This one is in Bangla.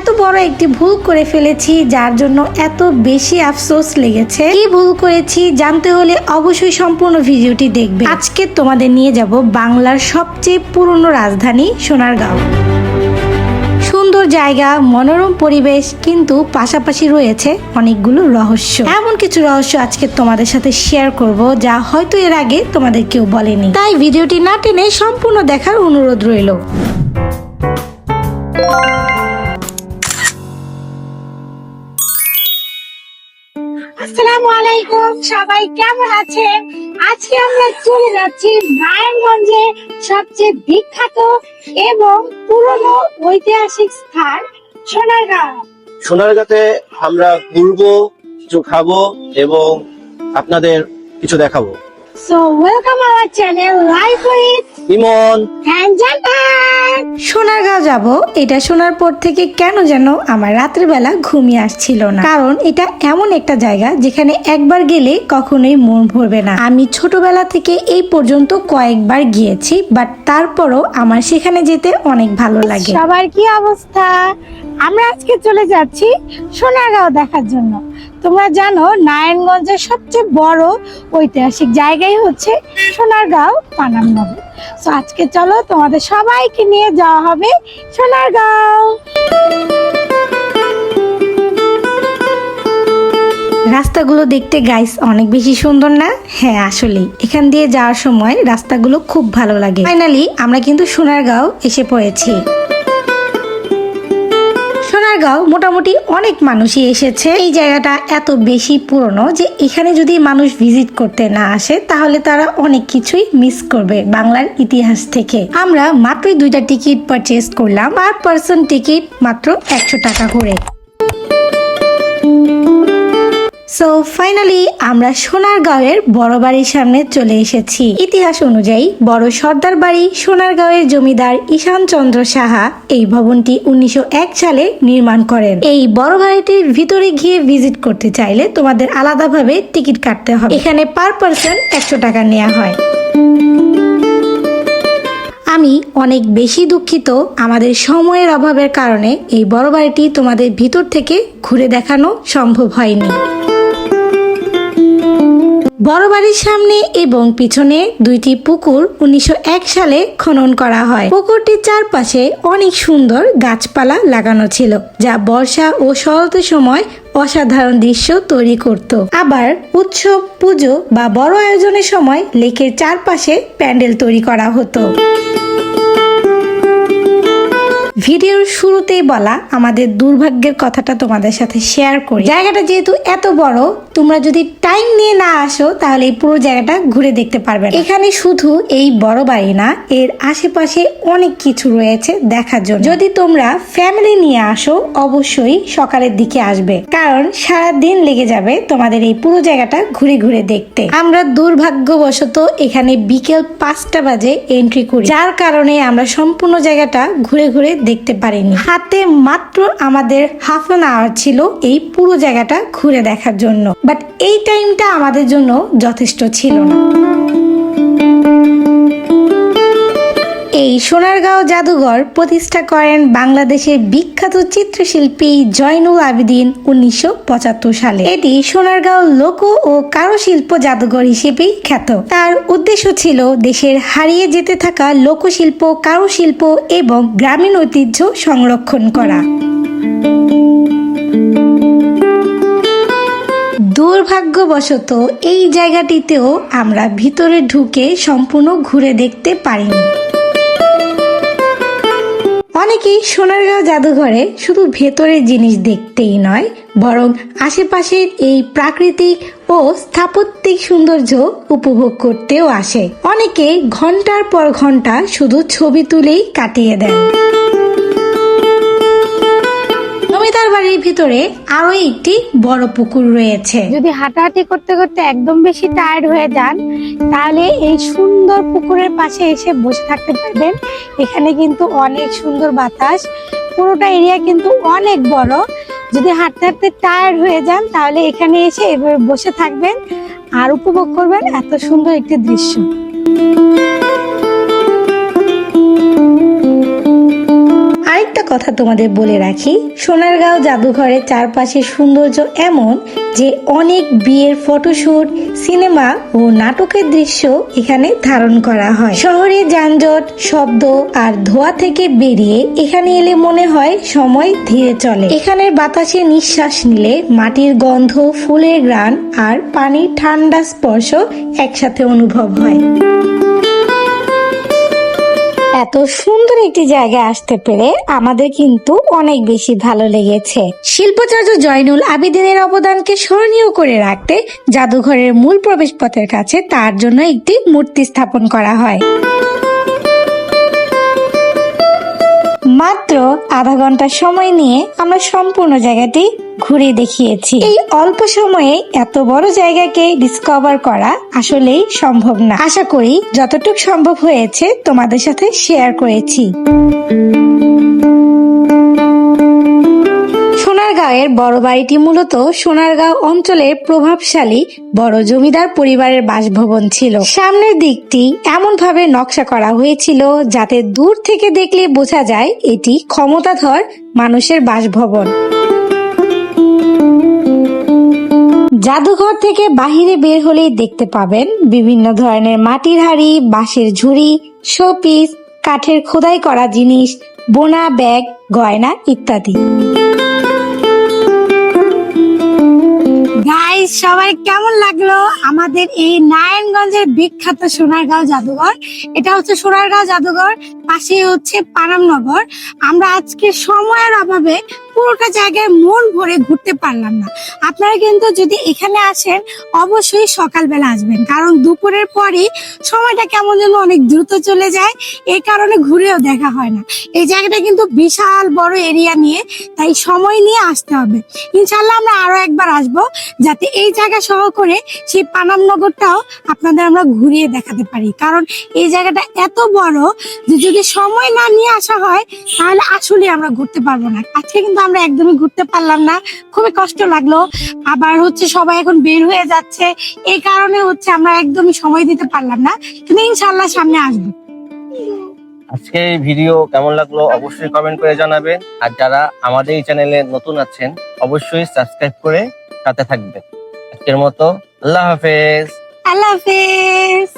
এত বড় একটি ভুল করে ফেলেছি, যার জন্য এত বেশি আফসোস লেগেছে। কি ভুল করেছি জানতে হলে অবশ্যই সম্পূর্ণ ভিডিওটি দেখবে। আজকে তোমাদের নিয়ে যাব বাংলার সবচেয়ে পুরনো রাজধানী সোনারগাঁও। সুন্দর জায়গা, মনোরম পরিবেশ, কিন্তু পাশাপাশি রয়েছে অনেকগুলো রহস্য। এমন কিছু রহস্য আজকে তোমাদের সাথে শেয়ার করব, যা হয়তো এর আগে তোমাদের কেউ বলেনি। তাই ভিডিওটি না টেনে সম্পূর্ণ দেখার অনুরোধ রইল। আসসালামু আলাইকুম, সবাই কেমন আছেন? আজকে আমরা চলে যাচ্ছি নারায়ণগঞ্জে সবচেয়ে বিখ্যাত এবং পুরনো ঐতিহাসিক স্থান সোনারগাঁও। সোনারগাঁতে আমরা ঘুরবো, কিছু খাব এবং আপনাদের কিছু দেখাবো। So welcome our channel live with Emon. Hander Sonargaon যাব এটা শোনার পর থেকে কেন যেন আমার রাত্রিবেলা ঘুমিয়ে আসছিল না। কারণ এটা এমন একটা জায়গা যেখানে একবার গেলে কখনোই মন ভরবে না। আমি ছোটবেলা থেকে এই পর্যন্ত কয়েকবার গিয়েছি বাট তারপরও আমার সেখানে যেতে অনেক ভালো লাগে। সবার কি অবস্থা? আমরা আজকে চলে যাচ্ছি সোনারগাঁও দেখার জন্য। তোমরা জানো নারায়ণগঞ্জের সবচেয়ে বড় ঐতিহাসিক জায়গাই হচ্ছে সোনারগাঁও পানাম নগর তো আজকে চলো তোমাদের সবাইকে নিয়ে যাওয়া হবে সোনারগাঁও। রাস্তাগুলো দেখতে গাইস অনেক বেশি সুন্দর না? হ্যাঁ আসলে এখান দিয়ে যাওয়ার সময় রাস্তাগুলো খুব ভালো লাগে। ফাইনালি আমরা কিন্তু সোনারগাঁও এসে পড়েছি। সোনারগাঁও মোটামুটি অনেক মানুষই এসেছে। এই জায়গাটা এত বেশি পুরনো যে এখানে যদি মানুষ ভিজিট করতে না আসে, তাহলে তারা অনেক কিছুই মিস করবে বাংলার ইতিহাস থেকে। আমরা মাত্রই দুইটা টিকিট পারচেস করলাম পার পার্সন টিকিট মাত্র একশো টাকা করে। সো ফাইনালি আমরা সোনারগাঁওয়ের বড় বাড়ির সামনে চলে এসেছি। ইতিহাস অনুযায়ী, বড় সর্দার বাড়ি সোনারগাঁওয়ের জমিদার ঈশান চন্দ্র সাহা এই ভবনটি উনিশশো এক সালে নির্মাণ করেন। এই বড় বাড়িটির ভিতরে গিয়ে ভিজিট করতে চাইলে তোমাদের আলাদাভাবে টিকিট কাটতে হবে। এখানে পার পার্সন একশো টাকা নেওয়া হয়। আমি অনেক বেশি দুঃখিত আমাদের সময়ের অভাবের কারণে এই বড় বাড়িটি তোমাদের ভিতর থেকে ঘুরে দেখানো সম্ভব হয়নি। বড় বাড়ির সামনে এবং পিছনে দুইটি পুকুর উনিশশো এক সালে খনন করা হয়। পুকুরটির চারপাশে অনেক সুন্দর গাছপালা লাগানো ছিল, যা বর্ষা ও শরতের সময় অসাধারণ দৃশ্য তৈরি করত। আবার উৎসব, পুজো বা বড় আয়োজনের সময় লেকের চারপাশে প্যান্ডেল তৈরি করা হতো। ভিডিওর শুরুতেই বলা আমাদের দুর্ভাগ্যের কথাটা তোমাদের সাথে শেয়ার করি। জায়গাটা যেহেতু এত বড়, তোমরা যদি টাইম নিয়ে না আসো, তাহলে এই পুরো জায়গাটা ঘুরে দেখতে পারবে এখানে শুধু এই বড় বাড়ি না, এর আশেপাশে অনেক কিছু রয়েছে দেখার জন্য। যদি তোমরা ফ্যামিলি নিয়ে আসো, অবশ্যই সকালের দিকে আসবে। কারণ সারা দিন লেগে যাবে তোমাদের এই পুরো জায়গাটা ঘুরে ঘুরে দেখতে। আমরা দুর্ভাগ্যবশত এখানে বিকেল পাঁচটা বাজে এন্ট্রি করি। যার কারণে আমরা সম্পূর্ণ জায়গাটা ঘুরে ঘুরে দেখতে পারিনি। হাতে মাত্র আমাদের হাফ অ্যান আওয়ার ছিল এই পুরো জায়গাটা ঘুরে দেখার জন্য। বাট এই টাইমটা আমাদের জন্য যথেষ্ট ছিল না। এই সোনারগাঁও জাদুঘর প্রতিষ্ঠা করেন বাংলাদেশের বিখ্যাত চিত্রশিল্পী জয়নুল আবেদিন উনিশশো পঁচাত্তর সালে। এটি সোনারগাঁও লোক ও কারুশিল্প জাদুঘর হিসেবেই খ্যাত। তার উদ্দেশ্য ছিল দেশের হারিয়ে যেতে থাকা লোকশিল্প, কারুশিল্প এবং গ্রামীণ ঐতিহ্য সংরক্ষণ করা। দুর্ভাগ্যবশত এই জায়গাটিতেও আমরা ভিতরে ঢুকে সম্পূর্ণ ঘুরে দেখতে পারিনি। অনেকেই সোনারগাঁও জাদুঘরে শুধু ভেতরের জিনিস দেখতেই নয়, বরং আশেপাশের এই প্রাকৃতিক ও স্থাপত্যিক সৌন্দর্য উপভোগ করতেও আসে। অনেকে ঘণ্টার পর ঘণ্টা শুধু ছবি তুলেই কাটিয়ে দেন। জমিদার বাড়ির ভিতরে আরও একটি বড় পুকুর রয়েছে। যদি হাঁটাহাঁটি করতে করতে একদম বেশি টায়ার্ড হয়ে যান, তাহলে এই সুন্দর পুকুরের পাশে এসে বসে থাকতে পারবেন। এখানে কিন্তু অনেক সুন্দর বাতাস, পুরোটা এরিয়া কিন্তু অনেক বড়। যদি হাঁটতে হাঁটতে টায়ার্ড হয়ে যান, তাহলে এখানে এসে এভাবে বসে থাকবেন আর উপভোগ করবেন এত সুন্দর একটি দৃশ্য। আরেকটা কথা তোমাদের বলে রাখি। সোনারগাঁও জাদুঘরের চারপাশের সৌন্দর্য এমন যে অনেক বিয়ের ফটোশুট, সিনেমা ও নাটকের দৃশ্য এখানে ধারণ করা হয়। শহরে যানজট, শব্দ আর ধোয়া থেকে বেরিয়ে এখানে এলে মনে হয় সময় ধীরে চলে। এখানের বাতাসে নিঃশ্বাস নিলে মাটির গন্ধ, ফুলের গ্রান আর পানির ঠান্ডা স্পর্শ একসাথে অনুভব হয়। এত সুন্দর একটি জায়গায় আসতে পেরে আমাদের কিন্তু অনেক বেশি ভালো লেগেছে। শিল্পাচার্য জয়নুল আবিদিনের অবদানকে স্মরণীয় করে রাখতে জাদুঘরের মূল প্রবেশ পথের কাছে তার জন্য একটি মূর্তি স্থাপন করা হয়। মাত্র আধা ঘণ্টা সময় নিয়ে আমরা সম্পূর্ণ জায়গাটি ঘুরে দেখিয়েছি। এই অল্প সময়ে এত বড় জায়গাকে ডিসকভার করা আসলেই সম্ভব না। আশা করি যতটুক সম্ভব হয়েছে তোমাদের সাথে শেয়ার করেছি। সোনারগাঁওয়ের বড় বাড়িটি মূলত সোনারগাঁও অঞ্চলের প্রভাবশালী বড় জমিদার পরিবারের বাসভবন ছিল। সামনের দিকটি এমন ভাবে নকশা করা হয়েছিল যাতে দূর থেকে দেখলে বোঝা যায় এটি ক্ষমতাধর মানুষের বাসভবন। জাদুঘর থেকে বাহিরে বের হলেই দেখতে পাবেন বিভিন্ন ধরনের মাটির হাড়ি, বাঁশের ঝুড়ি, শোপিস, কাঠের খোদাই করা জিনিস, বোনা, ব্যাগ, গয়না ইত্যাদি। কেমন লাগল? আমাদের এই নারায়ণগঞ্জের বিখ্যাত সোনারগাঁও জাদুঘর। এটা হচ্ছে সোনারগাঁও জাদুঘর পাশে হচ্ছে পারামনগর আমরা আজকে সময়ের অভাবে পুরোটা জায়গায় মন ভরে ঘুরতে পারলাম না। আপনারা কিন্তু যদি এখানে আসেন, অবশ্যই সকালবেলা আসবেন। কারণ দুপুরের পরই সময়টা কেমন যেন অনেক দ্রুত চলে যায়। এই কারণে ঘুরেও দেখা হয় না। এই জায়গাটা কিন্তু বিশাল বড় এরিয়া নিয়ে, তাই সময় নিয়ে আসতে হবে। ইনশাল্লাহ আমরা আরও একবার আসব, যাতে এই জায়গা সহ করে সেই পানামনগরটাও আপনাদের আমরা ঘুরিয়ে দেখাতে পারি। কারণ এই জায়গাটা এত বড় যে যদি সময় না নিয়ে আসা হয়, তাহলে আসলে আমরা ঘুরতে পারব না। আজকে কিন্তু আমরা একদমই ঘুরতে পারলাম না। খুবই কষ্ট লাগল। আবার হচ্ছে সবাই এখন বের হয়ে যাচ্ছে। এই কারণে হচ্ছে আমরা একদমই সময় দিতে পারলাম না। কিন্তু ইনশাল্লাহ সামনে আসব। আজকে এই ভিডিও কেমন লাগল অবশ্যই কমেন্ট করে জানাবেন আর যারা আমাদের এই চ্যানেলে নতুন আছেন অবশ্যই সাবস্ক্রাইব করে সাথে থাকবেন। আজকের মতো আল্লাহ হাফেজ। আল্লাহ হাফেজ।